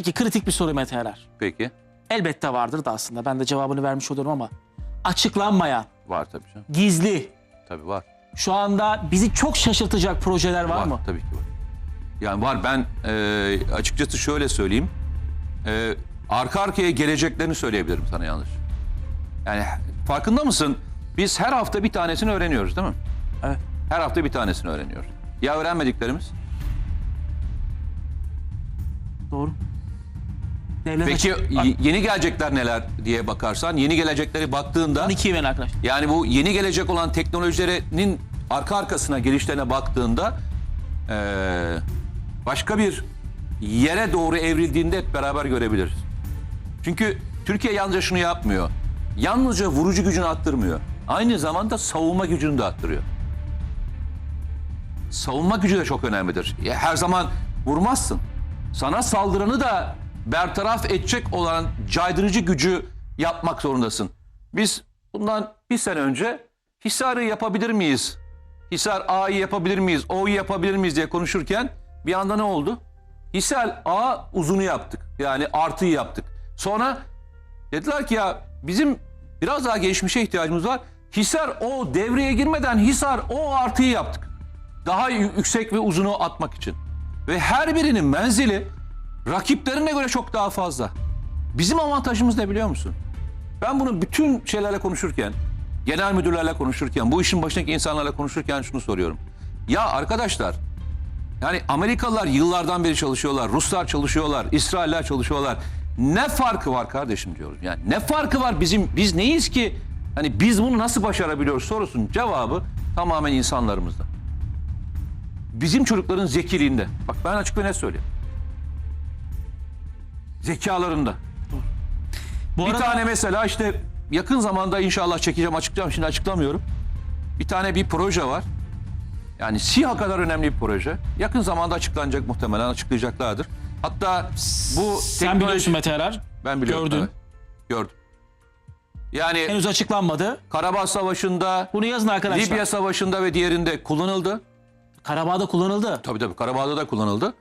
Peki kritik bir soru Mete Erer. Peki. Elbette vardır da aslında ben de cevabını vermiş oluyorum ama açıklanmayan, Var tabii canım. gizli, Tabii var. şu anda bizi çok şaşırtacak projeler var, mı? Tabii ki var. Yani var ben e, açıkçası şöyle söyleyeyim. E, arka arkaya geleceklerini söyleyebilirim sana yanlış. Yani farkında mısın? Biz her hafta bir tanesini öğreniyoruz değil mi? Evet. Her hafta bir tanesini öğreniyoruz. Ya öğrenmediklerimiz? Doğru. Devlet Peki y- yeni gelecekler neler diye bakarsan, yeni gelecekleri baktığında 12 verin arkadaşlar. yani bu yeni gelecek olan teknolojilerinin arka arkasına gelişlerine baktığında eee, başka bir yere doğru evrildiğinde hep beraber görebiliriz. Çünkü Türkiye yalnızca şunu yapmıyor. Yalnızca vurucu gücünü arttırmıyor. Aynı zamanda savunma gücünü de arttırıyor. Savunma gücü de çok önemlidir. Ya Her zaman vurmazsın. Sana saldıranı da bertaraf edecek olan caydırıcı gücü yapmak zorundasın. Biz bundan bir sene önce Hisar'ı yapabilir miyiz? Hisar A'yı yapabilir miyiz? O'yu yapabilir miyiz diye konuşurken bir anda ne oldu? Hisar A uzunu yaptık. Yani artıyı yaptık. Sonra dediler ki ya bizim biraz daha gelişmişe ihtiyacımız var. Hisar O devreye girmeden Hisar O artıyı yaptık daha yü- yüksek ve uzunu atmak için. Ve her birinin menzili rakiplerine göre çok daha fazla. Bizim avantajımız ne biliyor musun? Ben bunu bütün şeylerle konuşurken, genel müdürlerle konuşurken, bu işin başındaki insanlarla konuşurken şunu soruyorum. Ya arkadaşlar, yani Amerikalılar yıllardan beri çalışıyorlar, Ruslar çalışıyorlar, İsrailler çalışıyorlar. Ne farkı var kardeşim diyoruz. Yani ne farkı var bizim biz neyiz ki? Hani biz bunu nasıl başarabiliyoruz sorusunun cevabı tamamen insanlarımızda bizim çocukların zekiliğinde. Bak ben açık ve net söyleyeyim. Zekalarında. Bu Bir arada tane mesela işte yakın zamanda inşallah çekeceğim açıklayacağım şimdi açıklamıyorum. Bir tane bir proje var. Yani SİHA kadar önemli bir proje. Yakın zamanda açıklanacak muhtemelen açıklayacaklardır. Hatta bu sen biliyorsun Mete Erer. ben biliyorum. Gördün. evet. Gördüm. Yani Henüz açıklanmadı. Karabağ Savaşı'nda, Bunu yazın arkadaşlar. Libya Savaşı'nda ve diğerinde kullanıldı. Karabağ'da kullanıldı. Tabii tabii Karabağ'da da kullanıldı.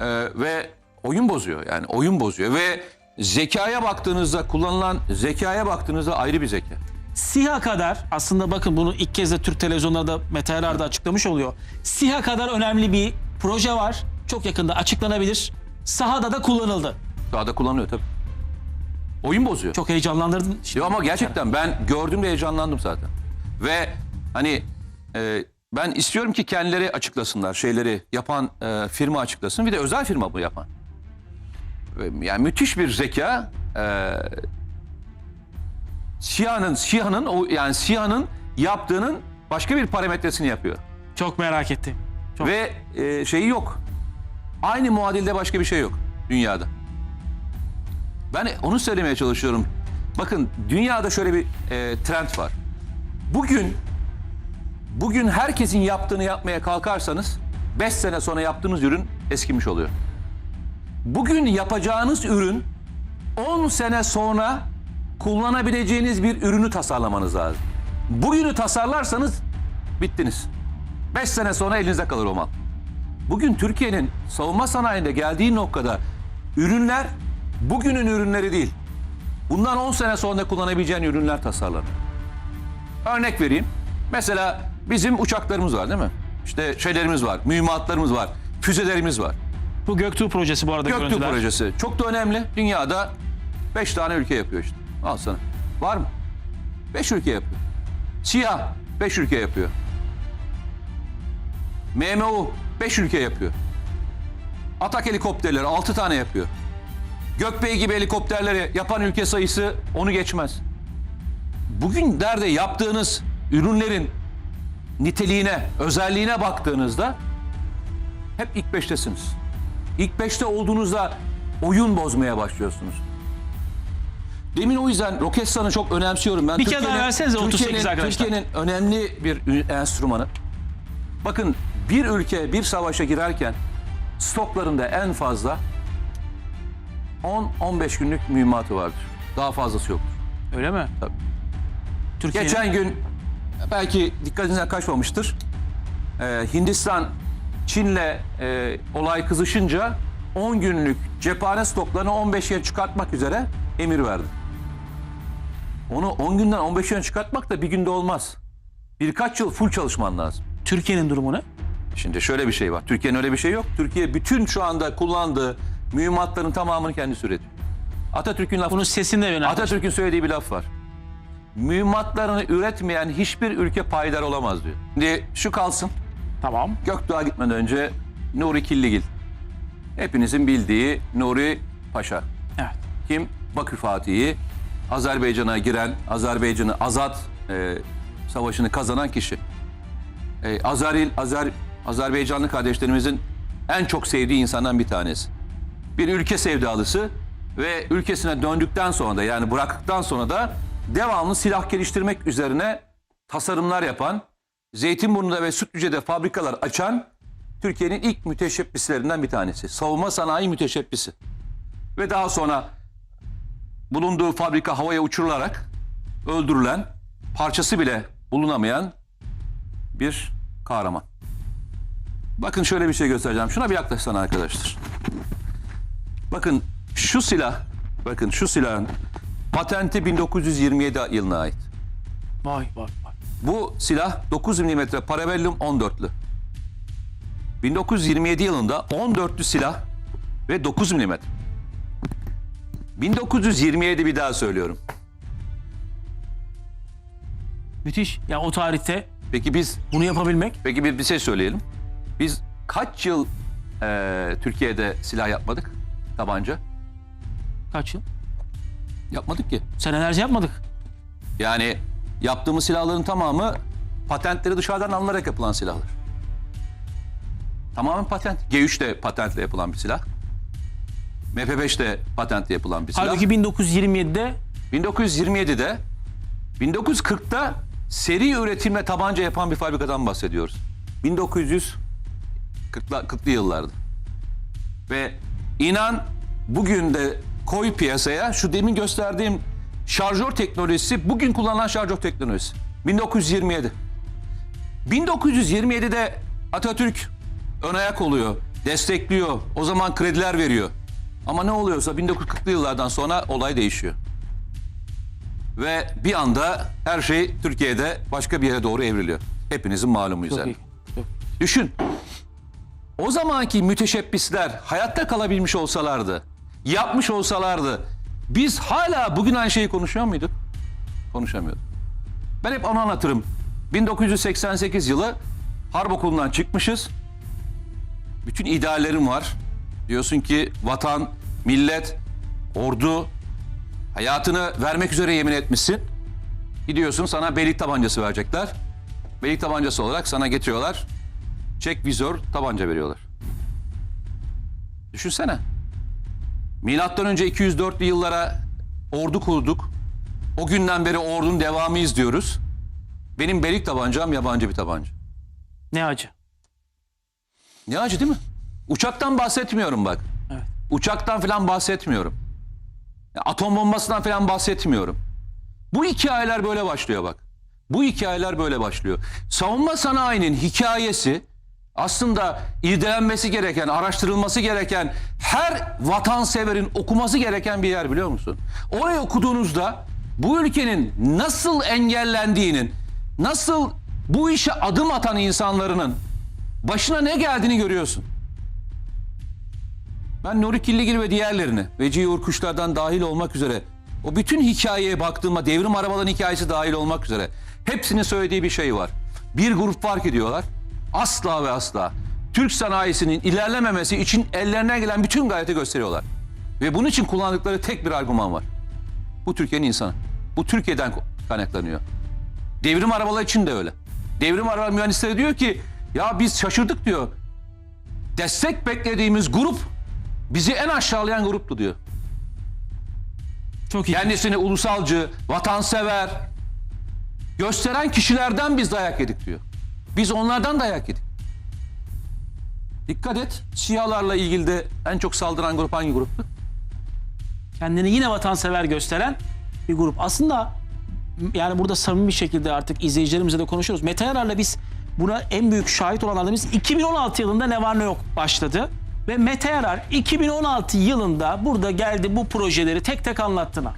Ee, ve oyun bozuyor yani oyun bozuyor ve zekaya baktığınızda kullanılan zekaya baktığınızda ayrı bir zeka. SİHA kadar aslında bakın bunu ilk kez de Türk televizyonlarda Mete Erer de açıklamış oluyor. SİHA kadar önemli bir proje var. Çok yakında açıklanabilir. Sahada da kullanıldı. Daha da kullanılıyor tabii. Oyun bozuyor. Çok heyecanlandırdın. Yo, ama gerçekten ben gördüğümde heyecanlandım zaten. Ve hani e, ben istiyorum ki kendileri açıklasınlar şeyleri yapan e, firma açıklasın. Bir de özel firma bu yapan. Yani müthiş bir zeka. E, SİHA'nın SİHA'nın o yani SİHA'nın yaptığının başka bir parametresini yapıyor. Çok merak ettim. Çok. Ve e, şeyi yok. Aynı muadilde başka bir şey yok dünyada. Ben onu söylemeye çalışıyorum. Bakın dünyada şöyle bir e, trend var. Bugün bugün herkesin yaptığını yapmaya kalkarsanız 5 sene sonra yaptığınız ürün eskimiş oluyor. Bugün yapacağınız ürün 10 sene sonra kullanabileceğiniz bir ürünü tasarlamanız lazım. Bugünü tasarlarsanız bittiniz. 5 sene sonra elinizde kalır o mal. Bugün Türkiye'nin savunma sanayinde geldiği noktada ürünler bugünün ürünleri değil. Bundan 10 sene sonra kullanabileceğin ürünler tasarlanıyor. Örnek vereyim. Mesela bizim uçaklarımız var değil mi? İşte şeylerimiz var, mühimmatlarımız var, füzelerimiz var. Bu Göktuğ projesi bu arada Göktuğ görüntüler. projesi çok da önemli. Dünyada 5 tane ülke yapıyor işte. Al sana. Var mı? 5 ülke yapıyor. Siyah 5 ülke yapıyor. MMU 5 ülke yapıyor. Atak helikopterleri 6 tane yapıyor. Gökbey gibi helikopterleri yapan ülke sayısı onu geçmez. Bugün nerede yaptığınız ürünlerin niteliğine, özelliğine baktığınızda hep ilk beştesiniz. İlk beşte olduğunuzda oyun bozmaya başlıyorsunuz. Demin o yüzden Roketsan'ı çok önemsiyorum. Ben Bir kere Türkiye'nin- daha versenize 38 Türkiye'nin- arkadaşlar. Türkiye'nin önemli bir enstrümanı. Bakın bir ülke bir savaşa girerken stoklarında en fazla 10-15 günlük mühimmatı vardır. Daha fazlası yoktur. Öyle mi? Tabii. Türkiye'nin Geçen gün belki dikkatinizden kaçmamıştır. Ee, Hindistan Çin'le e, olay kızışınca 10 günlük cephane stoklarını 15 yıl çıkartmak üzere emir verdi. Onu 10 günden 15 yıl çıkartmak da bir günde olmaz. Birkaç yıl full çalışman lazım. Türkiye'nin durumu ne? Şimdi şöyle bir şey var. Türkiye'nin öyle bir şey yok. Türkiye bütün şu anda kullandığı mühimmatların tamamını kendisi üretiyor. Atatürk'ün lafı. Bunun sesini de yöneltti. Atatürk'ün söylediği bir laf var. Mühimmatlarını üretmeyen hiçbir ülke payidar olamaz diyor. Şimdi şu kalsın. Tamam. Gökdoğ'a gitmeden önce Nuri Killigil. Hepinizin bildiği Nuri Paşa. Evet. Kim? Bakü Fatih'i. Azerbaycan'a giren, Azerbaycan'ı azat e, savaşını kazanan kişi. E, Azeril, Azer, Azerbaycanlı kardeşlerimizin en çok sevdiği insandan bir tanesi. Bir ülke sevdalısı ve ülkesine döndükten sonra da yani bıraktıktan sonra da devamlı silah geliştirmek üzerine tasarımlar yapan, Zeytinburnu'da ve Sütlüce'de fabrikalar açan Türkiye'nin ilk müteşebbislerinden bir tanesi. Savunma sanayi müteşebbisi. Ve daha sonra bulunduğu fabrika havaya uçurularak öldürülen, parçası bile bulunamayan bir kahraman. Bakın şöyle bir şey göstereceğim. Şuna bir yaklaşsana arkadaşlar. Bakın şu silah, bakın şu silahın patenti 1927 yılına ait. Vay vay. Bu silah 9 mm Parabellum 14'lü. 1927 yılında 14'lü silah ve 9 mm. 1927 bir daha söylüyorum. Müthiş. Ya o tarihte Peki biz bunu yapabilmek peki bir, bir şey söyleyelim. Biz kaç yıl eee, Türkiye'de silah yapmadık? Tabanca. kaç yıl? Yapmadık ki. Senelerce yapmadık. Yani yaptığımız silahların tamamı patentleri dışarıdan alınarak yapılan silahlar. Tamamen patent. G3 de patentle yapılan bir silah. MP5 de patentle yapılan bir silah. Halbuki 1927'de 1927'de 1940'ta seri üretimle tabanca yapan bir fabrikadan bahsediyoruz. 1940'lı 40'lı yıllarda. Ve inan bugün de koy piyasaya şu demin gösterdiğim şarjör teknolojisi bugün kullanılan şarjör teknolojisi. 1927. 1927'de Atatürk ön ayak oluyor, destekliyor. O zaman krediler veriyor. Ama ne oluyorsa 1940'lı yıllardan sonra olay değişiyor. Ve bir anda her şey Türkiye'de başka bir yere doğru evriliyor. Hepinizin malumu çok üzere. iyi. Çok- Düşün. O zamanki müteşebbisler hayatta kalabilmiş olsalardı, yapmış olsalardı biz hala bugün aynı şeyi konuşuyor muyduk? Konuşamıyorduk. Ben hep onu anlatırım. 1988 yılı harp okulundan çıkmışız. Bütün ideallerim var. Diyorsun ki vatan, millet, ordu hayatını vermek üzere yemin etmişsin. Gidiyorsun sana belik tabancası verecekler. Belik tabancası olarak sana getiriyorlar. Çek vizör tabanca veriyorlar. Düşünsene. Milattan önce 204'lü yıllara ordu kurduk. O günden beri ordunun devamıyız diyoruz. Benim belik tabancam yabancı bir tabanca. Ne acı. Ne acı değil mi? Uçaktan bahsetmiyorum bak. Evet. Uçaktan falan bahsetmiyorum. Atom bombasından falan bahsetmiyorum. Bu hikayeler böyle başlıyor bak. Bu hikayeler böyle başlıyor. Savunma sanayinin hikayesi aslında irdelenmesi gereken, araştırılması gereken, her vatanseverin okuması gereken bir yer biliyor musun? Orayı okuduğunuzda bu ülkenin nasıl engellendiğinin, nasıl bu işe adım atan insanların başına ne geldiğini görüyorsun. Ben Nuri Killigil ve diğerlerini, Vecihi Urkuşlar'dan dahil olmak üzere o bütün hikayeye baktığımda devrim arabaların hikayesi dahil olmak üzere hepsinin söylediği bir şey var. Bir grup fark ediyorlar. Asla ve asla Türk sanayisinin ilerlememesi için ellerine gelen bütün gayreti gösteriyorlar. Ve bunun için kullandıkları tek bir argüman var. Bu Türkiye'nin insanı. Bu Türkiye'den kaynaklanıyor. Devrim arabalar için de öyle. Devrim araba mühendisleri diyor ki ya biz şaşırdık diyor. Destek beklediğimiz grup bizi en aşağılayan gruptu diyor. Çok iyi. Kendisini ulusalcı, vatansever gösteren kişilerden biz dayak yedik diyor. Biz onlardan dayak yedik. Dikkat et. Siyahlarla ilgili de en çok saldıran grup hangi gruptu? kendini yine vatansever gösteren bir grup. Aslında yani burada samimi bir şekilde artık izleyicilerimizle de konuşuyoruz. Mete Yarar'la biz buna en büyük şahit olanlardan biz 2016 yılında ne var ne yok başladı. Ve Mete Yarar 2016 yılında burada geldi bu projeleri tek tek anlattığına.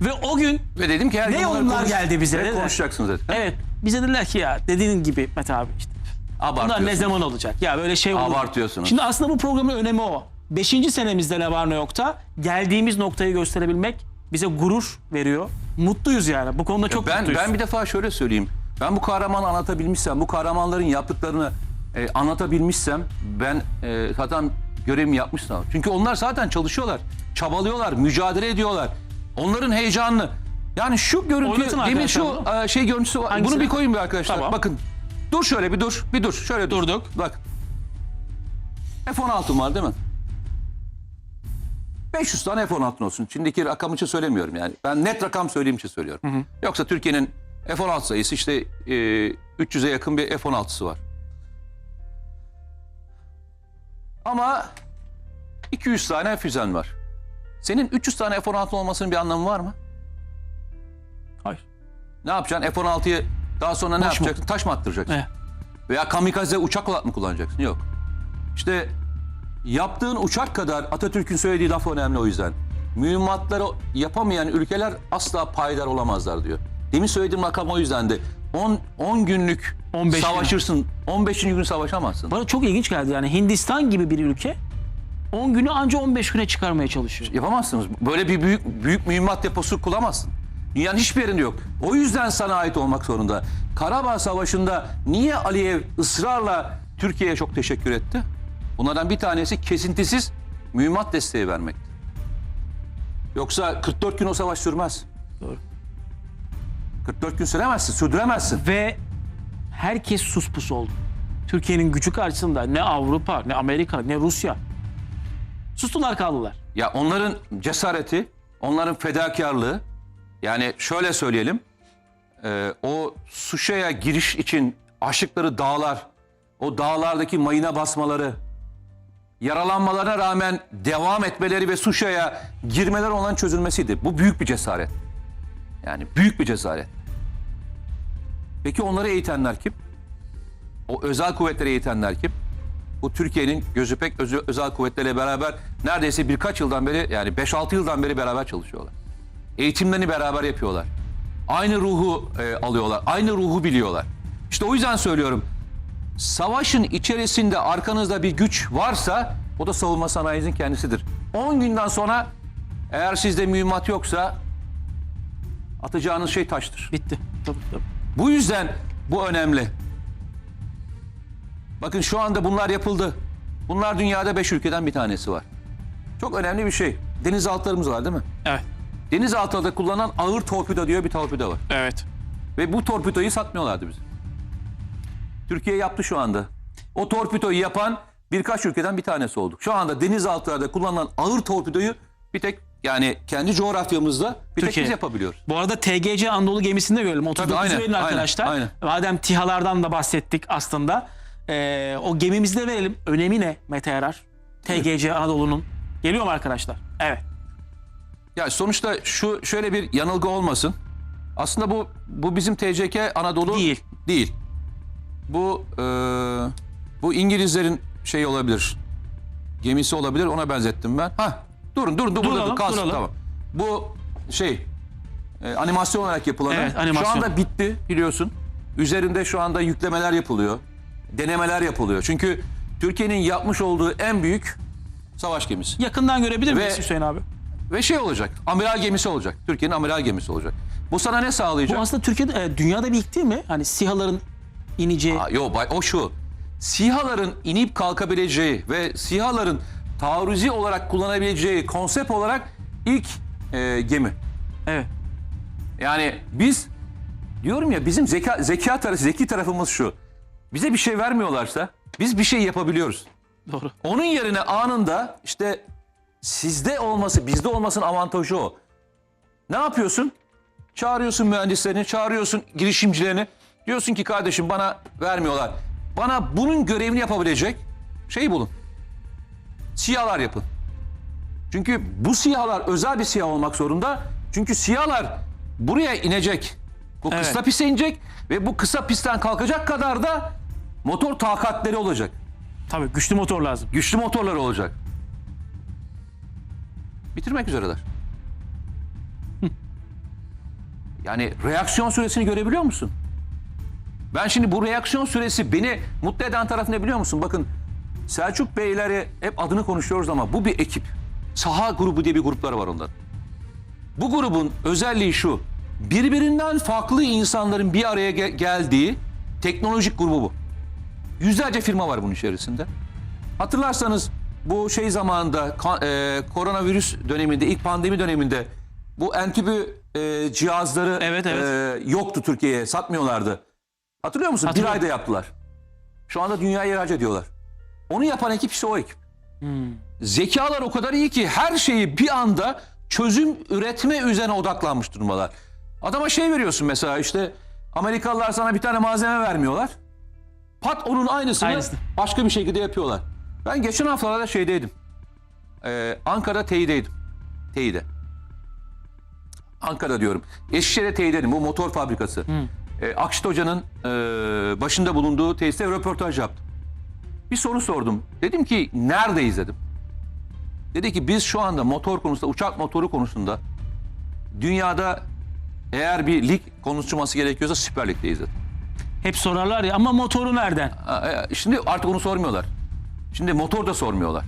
Ve o gün Ve dedim ki her Ne yorumlar konuş- geldi bize, hep konuşacaksınız dedi. evet bize dediler ki ya dediğin gibi Mete abi işte bunlar ne zaman olacak? Ya böyle şey olur. Abartıyorsunuz. Şimdi aslında bu programın önemi o. Beşinci senemizde ne var ne yokta geldiğimiz noktayı gösterebilmek bize gurur veriyor. Mutluyuz yani. Bu konuda çok ben mutluyuz. ben bir defa şöyle söyleyeyim. Ben bu kahramanı anlatabilmişsem, bu kahramanların yaptıklarını e, anlatabilmişsem ben e, zaten görevimi yapmışsam. Çünkü onlar zaten çalışıyorlar, çabalıyorlar, mücadele ediyorlar. Onların heyecanını. Yani şu görüntü, Oynatın demin şu e, şey görüntüsü var. Hangisini? Bunu bir koyun bir arkadaşlar. Tamam. Bakın. Dur şöyle bir dur, bir dur. Şöyle dur. Durduk. Bak. F-16 var değil mi? 500 tane F-16 olsun. Şimdiki rakam için söylemiyorum yani. Ben net rakam söyleyeyim için söylüyorum. Yoksa Türkiye'nin F-16 sayısı işte e, 300'e yakın bir F-16'sı var. Ama 200 tane füzen var. Senin 300 tane F-16 olmasının bir anlamı var mı? Hayır. Ne yapacaksın? F-16'yı daha sonra ne Taş mı? yapacaksın? Taş mı attıracaksın? Evet. Veya kamikaze uçak olarak mı kullanacaksın? Yok. İşte yaptığın uçak kadar Atatürk'ün söylediği laf önemli o yüzden. Mühimmatları yapamayan ülkeler asla payidar olamazlar diyor. Demin söylediğim rakam o yüzdendi. 10 10 günlük 15 gün. savaşırsın. 15. gün savaşamazsın. Bana çok ilginç geldi yani Hindistan gibi bir ülke 10 günü anca 15 güne çıkarmaya çalışıyor. Yapamazsınız. Böyle bir büyük büyük mühimmat deposu kuramazsın. Dünyanın hiçbir yerinde yok. O yüzden sana ait olmak zorunda. Karabağ Savaşı'nda niye Aliyev ısrarla Türkiye'ye çok teşekkür etti? Bunlardan bir tanesi kesintisiz mühimmat desteği vermekti. Yoksa 44 gün o savaş sürmez. Doğru. 44 gün süremezsin, sürdüremezsin. Ve herkes sus pus oldu. Türkiye'nin gücü karşısında ne Avrupa, ne Amerika, ne Rusya. Sustular kaldılar. Ya onların cesareti, onların fedakarlığı, yani şöyle söyleyelim, e, o Suşa'ya giriş için aşıkları dağlar, o dağlardaki mayına basmaları, yaralanmalarına rağmen devam etmeleri ve Suşa'ya girmeler olan çözülmesiydi. Bu büyük bir cesaret. Yani büyük bir cesaret. Peki onları eğitenler kim? O özel kuvvetleri eğitenler kim? Bu Türkiye'nin gözü pek özü- özel kuvvetleriyle beraber neredeyse birkaç yıldan beri yani 5-6 yıldan beri beraber çalışıyorlar. Eğitimlerini beraber yapıyorlar. Aynı ruhu e, alıyorlar. Aynı ruhu biliyorlar. İşte o yüzden söylüyorum. Savaşın içerisinde arkanızda bir güç varsa o da savunma sanayinizin kendisidir. 10 günden sonra eğer sizde mühimmat yoksa atacağınız şey taştır. Bitti. Tabii, tabii. Bu yüzden bu önemli. Bakın şu anda bunlar yapıldı. Bunlar dünyada 5 ülkeden bir tanesi var. Çok önemli bir şey. Denizaltılarımız var değil mi? Evet. Denizaltıda kullanılan ağır torpido diyor bir torpido var. Evet. Ve bu torpidoyu satmıyorlardı bize. Türkiye yaptı şu anda. O torpidoyu yapan birkaç ülkeden bir tanesi olduk. Şu anda denizaltılarda kullanılan ağır torpidoyu bir tek yani kendi coğrafyamızda bir tek Türkiye. biz yapabiliyoruz. Bu arada TGC Anadolu gemisinde görelim. 39 aynen, verin aynen, arkadaşlar. aynen. Madem TİHA'lardan da bahsettik aslında. Ee, o gemimizi de verelim. Önemi ne Mete Yarar? TGC Anadolu'nun. Geliyor mu arkadaşlar? Evet. Ya sonuçta şu şöyle bir yanılgı olmasın. Aslında bu bu bizim TCK Anadolu Değil. Değil. Bu e, bu İngilizlerin şey olabilir. Gemisi olabilir. Ona benzettim ben. Ha, durun durun dur burada Duralım, dur kalsın duralım. tamam. Bu şey e, animasyon olarak yapılanı. Evet, Şu animasyon. anda bitti biliyorsun. Üzerinde şu anda yüklemeler yapılıyor. Denemeler yapılıyor. Çünkü Türkiye'nin yapmış olduğu en büyük savaş gemisi. Yakından görebilir miyiz Hüseyin abi? Ve şey olacak. Amiral gemisi olacak. Türkiye'nin amiral gemisi olacak. Bu sana ne sağlayacak? Bu aslında Türkiye'de, e, dünyada bir ilk değil mi? Hani SİHA'ların ineceği. Aa, Yo bay- o şu. SİHA'ların inip kalkabileceği ve SİHA'ların taarruzi olarak kullanabileceği konsept olarak ilk e, gemi. Evet. Yani biz diyorum ya bizim zeka zeka tarafı zeki tarafımız şu. Bize bir şey vermiyorlarsa biz bir şey yapabiliyoruz. Doğru. Onun yerine anında işte sizde olması, bizde olmasının avantajı o. Ne yapıyorsun? Çağırıyorsun mühendislerini, çağırıyorsun girişimcilerini. Diyorsun ki kardeşim bana vermiyorlar. Bana bunun görevini yapabilecek şeyi bulun. Siyalar yapın. Çünkü bu siyalar özel bir siyah olmak zorunda. Çünkü siyalar buraya inecek. Bu Evet. kısa piste inecek ve bu kısa pistten kalkacak kadar da motor takatleri olacak. Tabii güçlü motor lazım. Güçlü motorları olacak. Bitirmek üzereler. Yani reaksiyon süresini görebiliyor musun? Ben şimdi bu reaksiyon süresi beni mutlu eden taraf ne biliyor musun? Bakın Selçuk Beyleri hep adını konuşuyoruz ama bu bir ekip. Saha grubu diye bir grupları var onların. Bu grubun özelliği şu. Birbirinden farklı insanların bir araya ge- geldiği teknolojik grubu bu. Yüzlerce firma var bunun içerisinde. Hatırlarsanız bu şey zamanında ka- e, koronavirüs döneminde ilk pandemi döneminde bu entübü e, cihazları Evet, evet. e, yoktu Türkiye'ye satmıyorlardı. Hatırlıyor musun? Bir Hatırlıyorum. ayda yaptılar. Şu anda dünyaya ihraç ediyorlar. Onu yapan ekip işte o ekip. Zekalar o kadar iyi ki her şeyi bir anda çözüm üretme üzerine odaklanmış durumdalar. Adama şey veriyorsun mesela işte Amerikalılar sana bir tane malzeme vermiyorlar. Pat onun aynısını Aynısını. başka bir şekilde yapıyorlar. Ben geçen haftalarda şeydeydim. Ee, Ankara TEİ'deydim. TEİ'de. Ankara diyorum. Eskişehir'de TEİ'deydim. Bu motor fabrikası. Ee, Akşit Hoca'nın e, başında bulunduğu tesiste röportaj yaptım. Bir soru sordum. Dedim ki neredeyiz dedim. Dedi ki biz şu anda motor konusunda, uçak motoru konusunda dünyada eğer bir lig konuşulması gerekiyorsa Süper Lig'deyiz dedi. Hep sorarlar ya ama motoru nereden? E, Şimdi artık onu sormuyorlar. Şimdi motor da sormuyorlar.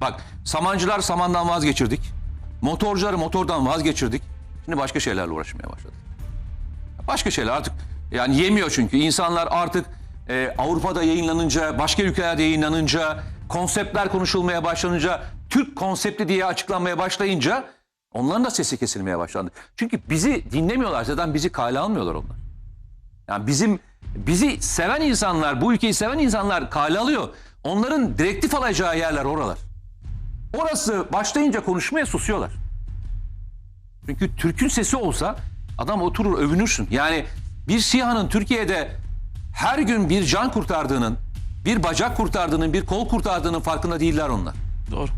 Bak samancılar samandan vazgeçirdik. Motorcuları motordan vazgeçirdik. Şimdi başka şeylerle uğraşmaya başladık. Başka şeyler artık yani yemiyor çünkü. insanlar artık e, Avrupa'da yayınlanınca, başka ülkelerde yayınlanınca, konseptler konuşulmaya başlanınca, Türk konsepti diye açıklanmaya başlayınca onların da sesi kesilmeye başlandı. Çünkü bizi dinlemiyorlar zaten bizi kale almıyorlar onlar. Yani bizim bizi seven insanlar, bu ülkeyi seven insanlar kale alıyor. Onların direktif alacağı yerler oralar. Orası başlayınca konuşmaya susuyorlar. Çünkü Türk'ün sesi olsa adam oturur övünürsün. Yani bir SİHA'nın Türkiye'de her gün bir can kurtardığının, bir bacak kurtardığının, bir kol kurtardığının farkında değiller onlar. Doğru.